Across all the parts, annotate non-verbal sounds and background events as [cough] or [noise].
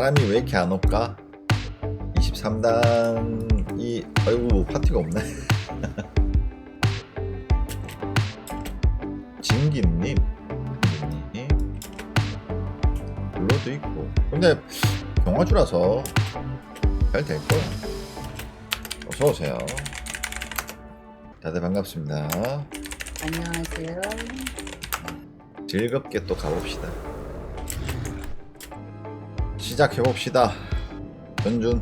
사람이 왜 이렇게 안 올까? 23단이 아이고 파티가 없네. [laughs] 진기님, 블러도 있고. 근데 경화주라서 잘 될 거야. 어서 오세요. 다들 반갑습니다. 안녕하세요. 즐겁게 또 가봅시다. 시작해 봅시다. 현준.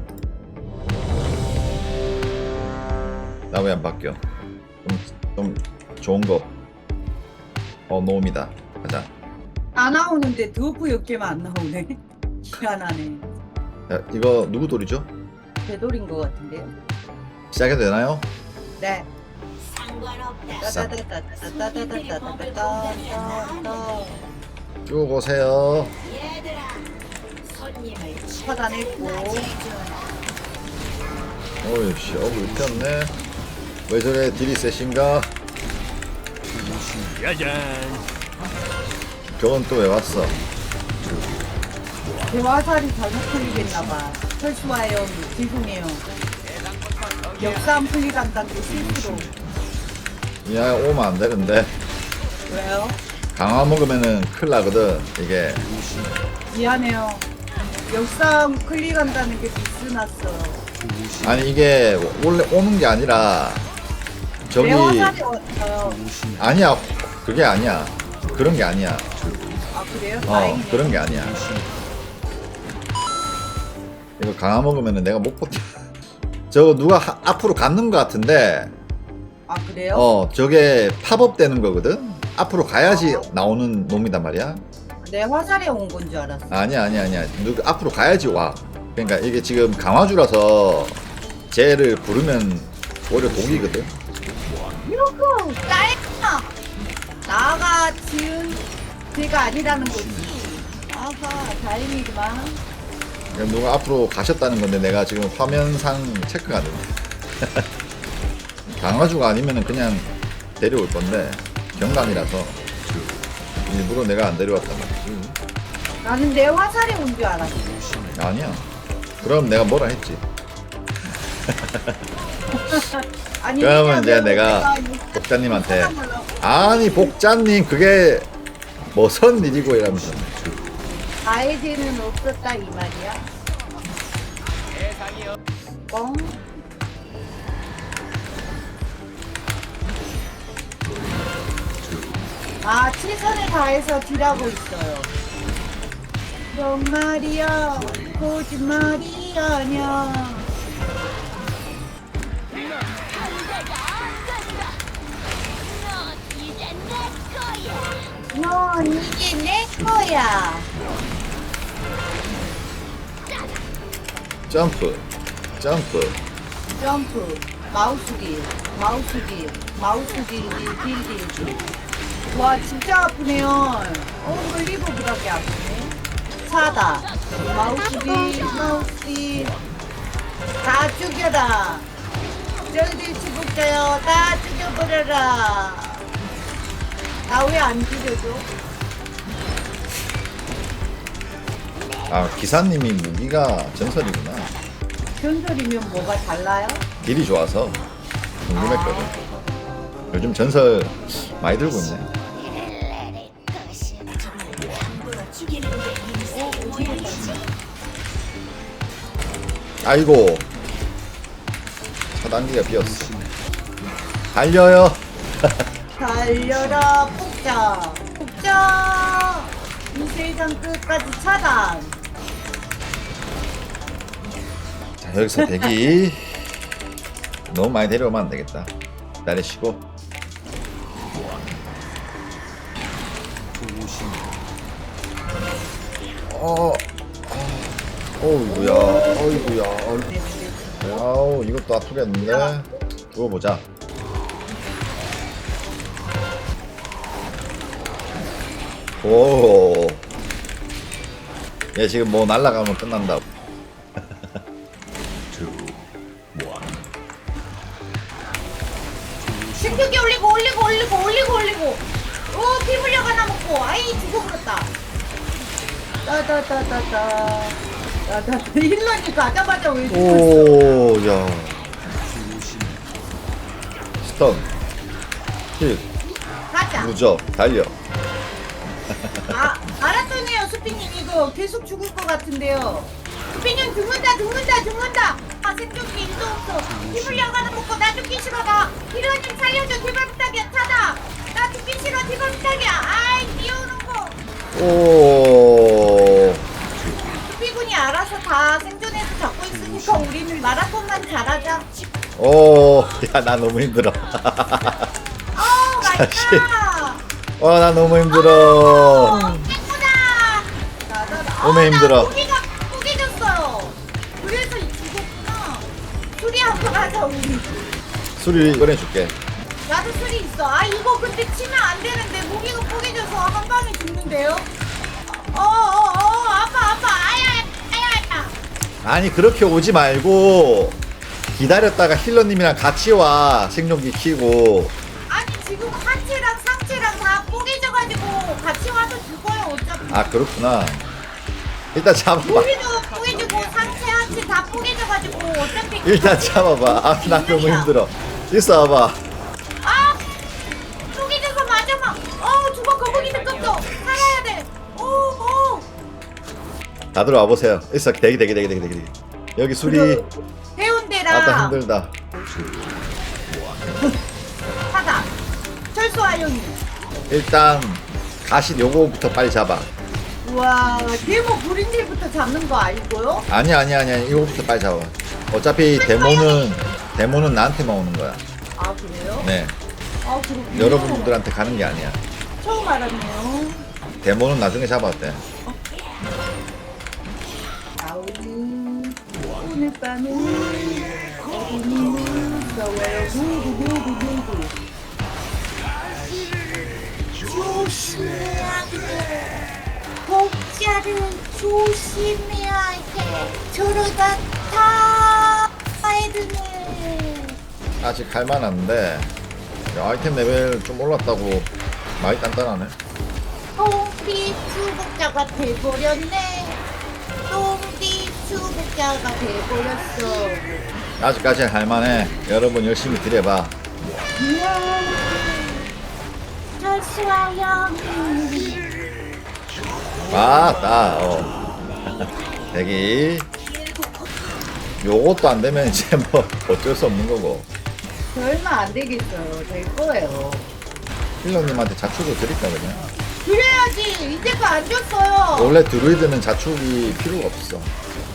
나 왜 안 바뀌어? 좀, 좀 좋은 거. 어, 노움이다. 가자. 안 나오는데 드워프 몇 개만 안 나오네. [laughs] 희한하네. 야, 이거 누구 돌이죠? 되돌인 것 같은데요. 시작해도 되나요? 네. 싸. 따다다다다다다다다다다다다다. 쭉 오세요. 차단했고. 어이씨, 어우, 웃겼네. 왜 저래 딜이 세신가? 짜잔. 저건 또 왜 왔어? 대화살이 잘못 풀리겠나봐. 철수와요. 죄송해요. 역사 안 풀리간다는 게 실수로. 야, 오면 안 되는데. 왜요? 강화 먹으면은 큰일 나거든, 이게. 미안해요. 역사 클릭한다는 게 비스났어. 아니 이게 원래 오는 게 아니라 저기 내 화살이 왔어요. 아니야 그게 아니야 그런 게 아니야 아 그래요? 어 다행이네. 그런 게 아니야 이거 강화 먹으면은 내가 못 버텨 [laughs] 저거 누가 하- 앞으로 갔는 것 같은데 아 그래요? 어 저게 팝업 되는 거거든 앞으로 가야지 나오는 놈이단 말이야 내 화살에 온 건 줄 알았어. 아니야 아니야 아니야 누가 앞으로 가야지 와 그러니까 이게 지금 강화주라서 쟤를 부르면 오히려 독이거든 이러고 나야 나가 지은 제가 아니라는 거지. 아하 다행이구만. 그럼 누가 앞으로 가셨다는 건데 내가 지금 화면상 체크가 안 된다. [laughs] 강화주가 아니면은 그냥 데려올 건데 경감이라서 일부러 내가 안 말이지. 나는 내 화살에 온줄 알았어. 아니야. 그럼 내가 뭐라 했지? [laughs] 아니 그러면 이제 내가 복자님한테 아니 복자님 그게 뭐선 일이고 이러면서 가해제는 없었다 이 말이야. 뻥. 아 최선을 다해서 딜하고 있어요. 정말이야 거짓말이 아니야. 넌 이제 내 거야. 점프 점프 점프, 마우스 딜, 마우스 딜, 마우스 딜, 딜, 딜, 딜. 와, 진짜 아프네요. 어, 걸리고그렇게 아프네. 차다. 마우스 딜, 마우스 딜. 다 죽여라. 저희들 죽을게요. 다 죽여버려라. 나 왜 안 죽여줘? 아 기사님이 무기가 전설이구나 전설이면 뭐가 달라요? 딜이 좋아서 궁금했거든 요즘 전설 많이 들고 있네 아이고. 차단기가 비었어. 달려요. 달려라 폭자. 폭자. 이 세상 끝까지 차단. 자 여기서 대기. 너무 많이 데려오면 안 되겠다. 기다리시고. 어, 어, 어이구야, 어이구야, 어이구. 아우, 이것도 아프겠는데? 두고 보자. 오. 얘 지금 뭐 날라가면 끝난다. 신 나 힐러님 가자마자 왜? 오, 야. 스턴. 힐, 가자. 무적, 달려. 아, 알았더니요, 수피님 이거 계속 죽을 것 같은데요. 수피님 죽는다, 죽는다, 죽는다. 아, 생존기 일도 없어. 힘을 야가는 먹고 나 죽기 싫어, 나. 힐러님 살려줘, 제발 부탁이야, 찾아. 나 죽기 싫어, 제발 부탁이야. 아이, 뛰어오는 거. 오. 알아서 다 생존해서 잡고 있으니까 우리는 마라톤만 잘하자. 오, 야, 나 너무 힘들어. 어. 맛있다. 와, 나 너무 힘들어. 예쁘다. 나나나. 너무 힘들어. 고기가 고기졌어요. 그래서 죽었구나. 술이 한번 하자 우리. 수리 꺼내줄게. 나도 술이 있어. 아 이거 근데 치면 안 되는데 모기가 포개져서 한 방에 죽는데요. 아니, 그렇게 오지 말고, 기다렸다가 힐러님이랑 같이 와. 생존기 키고. 아니 지금 하체랑 상체랑 다 포개져가지고 같이 와서 죽어요 어차피. 아, 그렇구나. 일단 잡아봐. 모기도 포개지고 상체 하체 다 포개져가지고 어차피. 일단 잡아봐. 아, 나 너무 힘들어. 있어 봐봐. 다들 와보세요. 있어. 대기, 대기, 대기, 대기, 대기. 여기 수리. 그 아따 해운대랑 힘들다. 사다 철수하영이 일단, 가시 요거부터 빨리 잡아. 우와 데모 브린딜부터 잡는 거 알고요? 아니, 아니, 아니, 아니. 이거부터 빨리 잡아. 어차피 데모는, 데모는 나한테만 오는 거야. 아 그래요? 네. 아 그렇군요 여러분들한테 가는 게 아니야. 처음 알았네요 데모는 나중에 잡았대. 나 오늘 밤은 어둠이 무서워요 누구 조심해야 돼 복자를 조심해야 해. 저러다 다 아이드네 아직 할만한데, 야, 아이템 레벨 좀 올랐다고 많이 단단하네. 똥비 수복자가 돼버렸네 수복자가 돼버렸어 아직까지 할만해. 여러분 열심히 딜해봐. 철수하영 맞다. 어. [laughs] 대기. 요것도 안 되면 이제 뭐 어쩔 수 없는 거고. 얼마 안 되겠어요 될 거예요 힐러님한테 자축을 드릴까 그냥. 그래야지 이제껏 안 줬어요 원래 드루이드는 자축이 필요가 없어.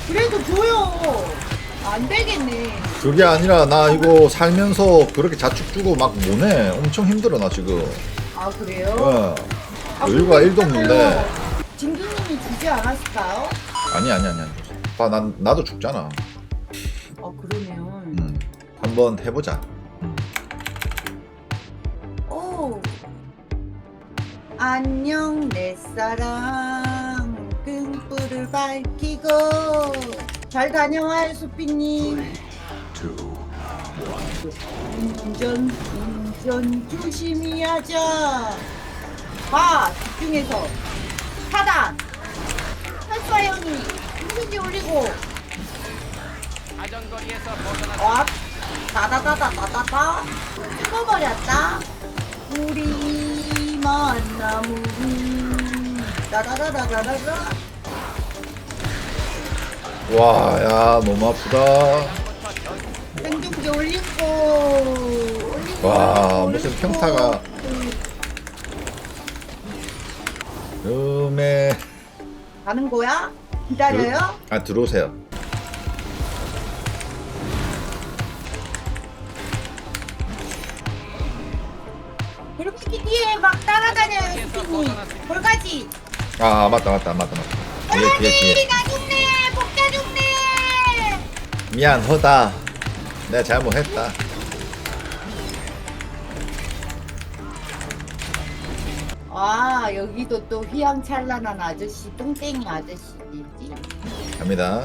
그래도 줘요 안 되겠네 그게 아니라 나 이거 살면서 그렇게 자축 주고 막 뭐네. 엄청 힘들어 나 지금. 아 그래요? 어. 아, 여유가 근데 1도 없는데. 있잖아요. 진규님이 주지 않았을까요? 아니 아니 아니 아니. 봐, 난 나도 죽잖아. 아 그러면 음. 한번 해보자. 오 안녕 내 사랑 등불을 밝히고 잘 다녀와요 수피님. 운전 운전 조심히 하자 봐 집중해서. 차단 철수하영이 힘든지 올리고. 자전거리에서 벗어나 와 다다다다다다다. 찍어버렸다. 우리 만남은 다다다다다다다 와, 야 너무 아프다. 올리고 올리고 와, 올리고. 무슨 평타가. 음에 가는 거야? 기다려요? 아 들어오세요. 이 뒤에 막 따라다녀요 스피님 볼가지 아 맞다 맞다 맞다 맞다. 뒤에 뒤에 죽네 미안하다. 내가 잘못했다. 아 여기도 또 휘황찬란한 아저씨 똥땡이 아저씨지 갑니다.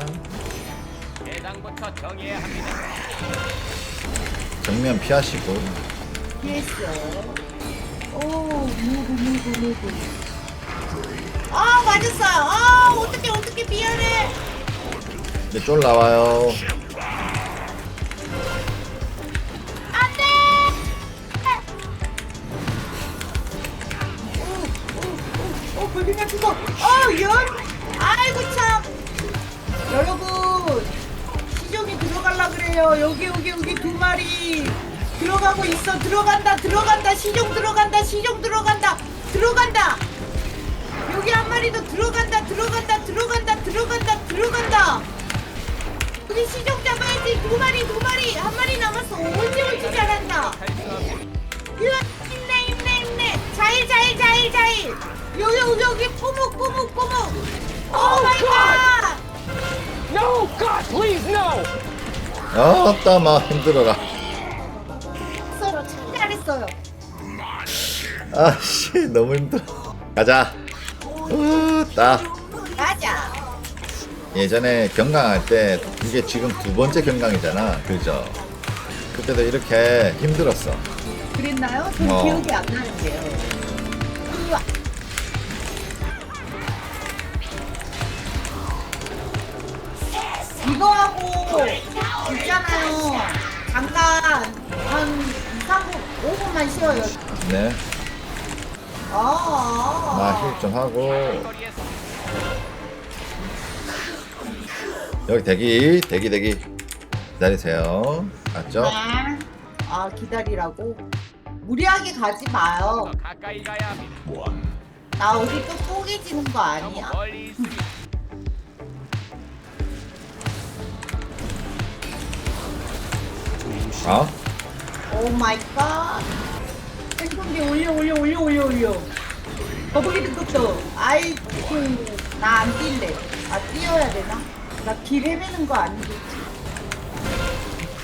대당부터 정해야 합니다. 정면 피하시고. 피했어 오 무구 무구 무구 아 맞았어요 아 어떻게 어떻게 미안해 이제 쫄 나와요. 어, 걸리면 죽어. 어, 연. 아이고 참. 여러분, 시종이 들어갈라 그래요. 여기 여기 여기 두 마리 들어가고 있어. 들어간다. 들어간다. 시종 들어간다. 시종 들어간다. 들어간다. 여기 한 마리 더 들어간다. 들어간다. 들어간다. 들어간다. 들어간다. 우리 시종 잡아야지. 두 마리, 두 마리. 한 마리 남았어. 옳지, 옳지, 잘한다. 힘내, 힘내, 힘내. 자일, 자일, 자일, 자일. 여기, 여기, 여기. 꼬묵, 꼬묵, 꼬묵. 오 마이 갓. No, God, please, no! 아따 마 힘들어라. 서로 참 잘했어요. 아씨 너무 힘들어. 가자. 으따. 맞아. 예전에 경강할 때 이게 지금 두 번째 경강이잖아. 그죠? 그때도 이렇게 힘들었어. 그랬나요? 전 어. 기억이 안 나는데요. 우와. 이거하고 있잖아요. 잠깐 한 2, 3분, 5분만 쉬어요. 네. 아, 마힐 좀 하고 여기 대기 대기 대기 기다리세요. 맞죠? 네. 아 기다리라고? 무리하게 가지 마요. 더 가까이 가야 합니다. 나 어디 또 쪼개지는 거 아니야? 멀리 있습니다. 아? 오 마이 갓. 생존기 올려 올려 올려 올려 올려. 거북이들 것도 아이고 나안 뛸래. 아 뛰어야 되나? 나 길 헤매는 거 아니겠지?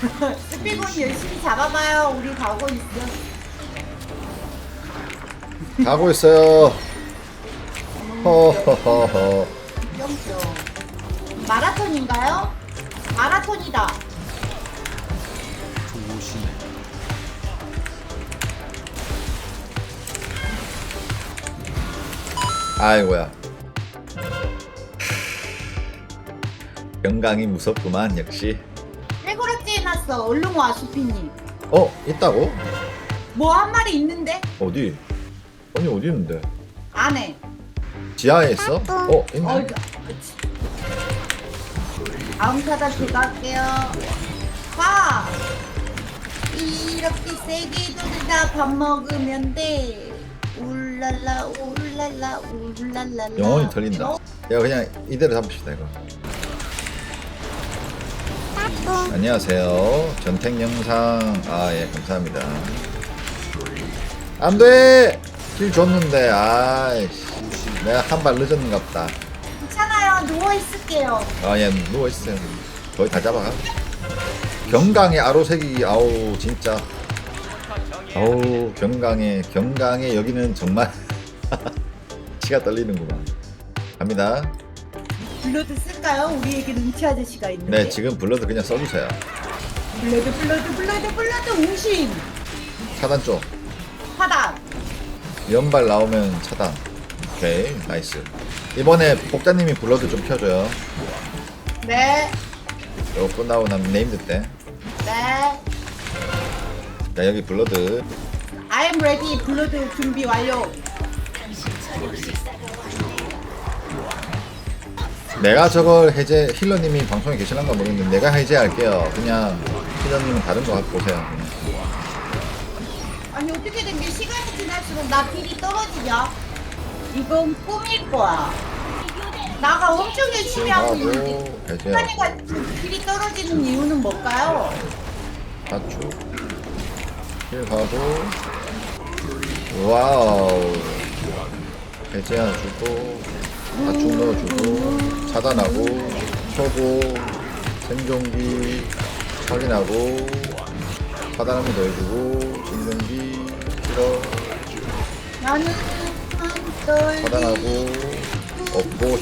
[laughs] 스피곤 열심히 잡아봐요. 우리 가고 있어. 가고 있어요. 허허허허. 영점. 마라톤인가요? 마라톤이다. 아이고야. 경강이 무섭구만 역시. 빼고락지 해놨어. 얼른 와 수피님. 어 있다고? 뭐 한 마리 있는데? 어디? 아니 어디 있는데? 안에. 지하에 있어? 어 어, 있네. 그치. 다음 제가 할게요. 봐! 이렇게 세게 돌다 밥 먹으면 돼. 울랄라, 울 랄라, 울랄라. 영혼이 털린다. 어? 야 그냥 이대로 잡읍시다 이거. 안녕하세요. 전택 영상 아 예 감사합니다. 안돼 길 줬는데 아이씨 내가 한 발 늦었는갑다. 괜찮아요. 누워 있을게요. 아예 누워 있어요. 거의 다 잡아가. 경강의 아로색이 아우 진짜. 아우 경강의 경강의 여기는 정말 [laughs] 치가 떨리는구만. 갑니다. 블러드 쓸까요? 우리에게 눈치 아저씨가 있는데. 네 지금 불러도 그냥 써주세요. 블러드, 블러드, 블러드, 블러드, 웅신! 차단 쪽 하단. 연발 나오면 차단. 오케이 나이스. 이번에 복자님이 불러도 좀 켜줘요. 네, 이거 끝나고 나면 네임드 때. 네. 자 여기 블러드 I am ready. 블러드 준비 완료. 내가 저걸 해제 힐러님이 방송에 계시는가 모르겠는데 내가 해제할게요 그냥 힐러님은 다른 거 갖고 오세요 그냥. 아니 어떻게 된게 시간이 지날수록 나 딜이 떨어지냐? 이건 꿈일 거야. 나가 엄청 열심히 하고 있는데 하고 해제하고 시간이가 딜이 떨어지는 이유는 뭘까요? 다축 힐 가고 와우 해제해주고 다축 넣어주고 차단하고 초보 생존기 확인하고 차단 한번 더 해주고 생존기 실어 나는 차단하고 업고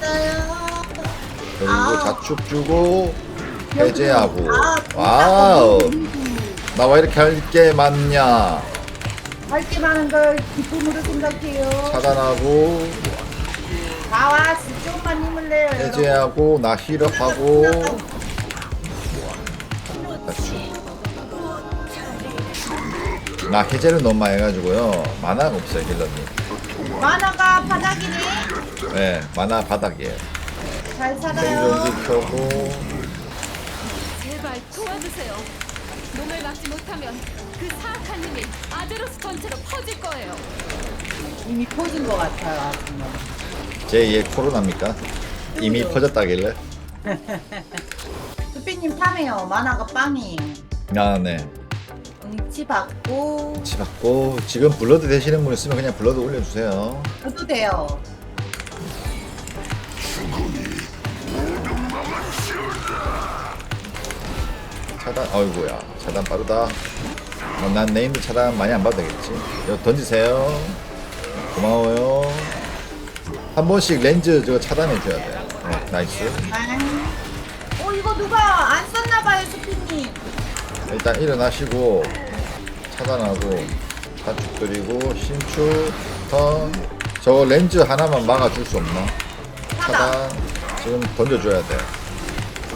떨어요. 그리고 아. 자축 주고 해제하고 아, 와우 나 왜 이렇게 할 게 많냐 할게 많은 걸 기쁨으로 생각해요. 차단하고 다 왔어. 조금만 힘을 내요. 여러분. 해제하고 나 힐업하고 나 해제를 너무 많이 해가지고요 만화가 없어요 힐러님 만화가 바닥이네. 네 만화 바닥이에요 잘 살아요. 생존기 켜고 제발 도와주세요. 놈을 막지 못하면 그 사악한 힘이 아제로스 전체로 퍼질 거예요. 이미 퍼진 것 같아요. 아줌마. 제2의 코로나입니까? 이미 퍼졌다길래? [laughs] 수피님 탐해요. 만화가 빵이에요. 아네. 응치 받고. 치 받고. 지금 블러드 되시는 분 있으면 그냥 블러드 올려주세요. 해도 돼요. 차단 어이구야. 차단 빠르다. 어, 난 네임드 차단 많이 안 이거 던지세요. 고마워요 한 번씩 렌즈 저거 차단해 줘야 돼 네, 나이스. 아. 어 이거 누가 안 썼나봐요 수피님. 일단 일어나시고 차단하고 가축 드리고 신축 턴 저거 렌즈 하나만 막아줄 수 없나? 차단. 지금 던져줘야 돼.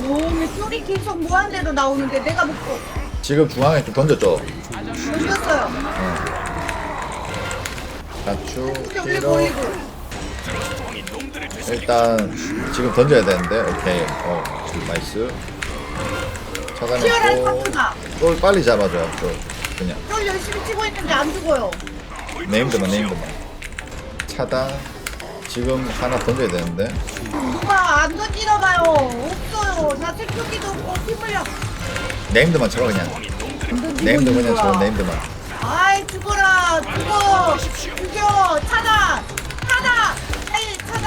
오왜 소리 계속 무한대로 나오는데 내가 먹고 지금 중앙에 좀 던져줘. 던졌어요. 가축 여기 힐러 보이고. 일단 지금 던져야 되는데. 오케이. 어 나이스. 치열한 차단했고. 파트다. 똘 빨리 잡아줘요 똘 그냥. 쫄 열심히 치고 있는데 안 죽어요. 네임드만 네임드만. 차단. 지금 하나 던져야 되는데. 누가 안 던지나 봐요. 없어요. 나 생존기도 없고 힘을요. 네임드만 쳐봐 그냥. 안 던지고 네임드 있는 그냥 거야. 쳐 네임드만. 아이 죽어라. 죽어. 죽여. 차단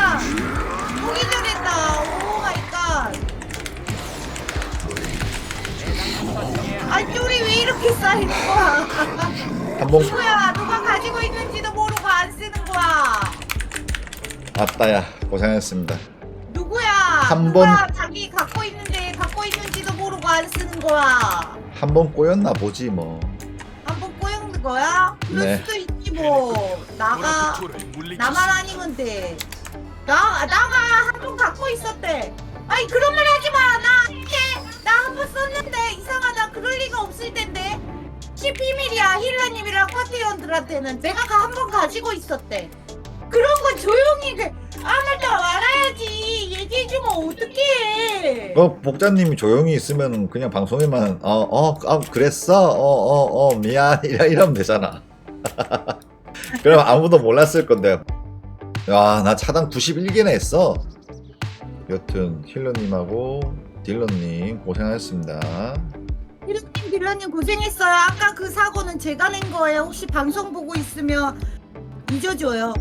차단 보기 전했다 오 마이 갓 아이 쫄이 왜 이렇게 쌓이는 거야? 한번 누구야? 누가 가지고 있는지도 모르고 안 쓰는 거야. 아따야 고생했습니다. 누구야? 한 누가 번- 자기 갖고 있는데 갖고 있는지도 모르고 안 쓰는 거야. 한 번 꼬였나 보지 뭐. 한번 꼬였는 거야? 그럴 네. 수도 있지 뭐. 나가 나만 아니면 돼. 나 나가 한 번 갖고 있었대. 아니 그런 말 하지 마. 나 이게 나한 번 썼는데 이상하다. 그럴 리가 없을 텐데. 시 비밀이야. 힐러님이랑 파티원들한테는 내가 한 번 가지고 있었대. 그런 건 조용히 그 아무도 말아야지. 얘기해 주면 어떡해. 어 복자님이 조용히 있으면 그냥 방송에만 어어 아, 그랬어 어 어 어 미안 이러, 이러면 되잖아 [laughs] 그럼 아무도 몰랐을 건데 야 나 차단 91개나 했어 여튼 힐러님하고 딜러님 고생하셨습니다 힐러님 딜러님 고생했어요. 아까 그 사고는 제가 낸 거예요. 혹시 방송 보고 있으면 잊어줘요.